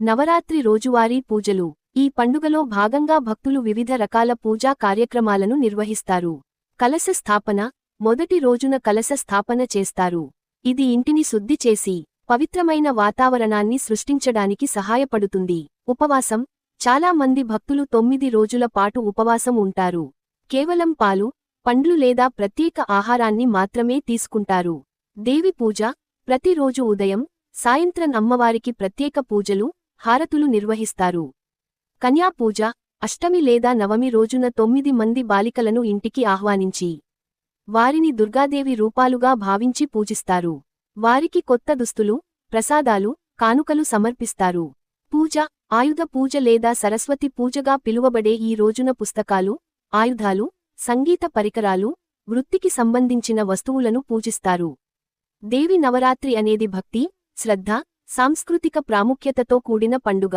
నవరాత్రి రోజువారీ పూజలు. ఈ పండుగలో భాగంగా భక్తులు వివిధ రకాల పూజా కార్యక్రమాలను నిర్వహిస్తారు. కలశ స్థాపన మొదటి రోజున కలశ స్థాపన చేస్తారు. ఇది ఇంటిని శుద్ధి చేసి పవిత్రమైన వాతావరణాన్ని సృష్టించడానికి సహాయపడుతుంది. ఉపవాసం చాలా మంది భక్తులు తొమ్మిది రోజుల పాటు ఉపవాసం ఉంటారు. కేవలం పాలు పండ్లు లేదా ప్రత్యేక ఆహారాన్ని మాత్రమే తీసుకుంటారు. దేవి పూజ ప్రతిరోజు ఉదయం సాయంత్రం అమ్మవారికి ప్రత్యేక పూజలు హారతులు నిర్వహిస్తారు. కన్యాపూజ అష్టమి లేదా నవమి రోజున తొమ్మిది మంది బాలికలను ఇంటికి ఆహ్వానించి వారిని దుర్గాదేవి రూపాలుగా భావించి పూజిస్తారు. వారికి కొత్త దుస్తులు ప్రసాదాలు కానుకలు సమర్పిస్తారు. పూజ ఆయుధ పూజ లేదా సరస్వతి పూజగా పిలువబడే ఈ రోజున పుస్తకాలు ఆయుధాలు సంగీత పరికరాలు వృత్తికి సంబంధించిన వస్తువులను పూజిస్తారు. దేవి నవరాత్రి అనేది భక్తి శ్రద్ధ సాంస్కృతిక ప్రాముఖ్యతతో కూడిన పండుగ.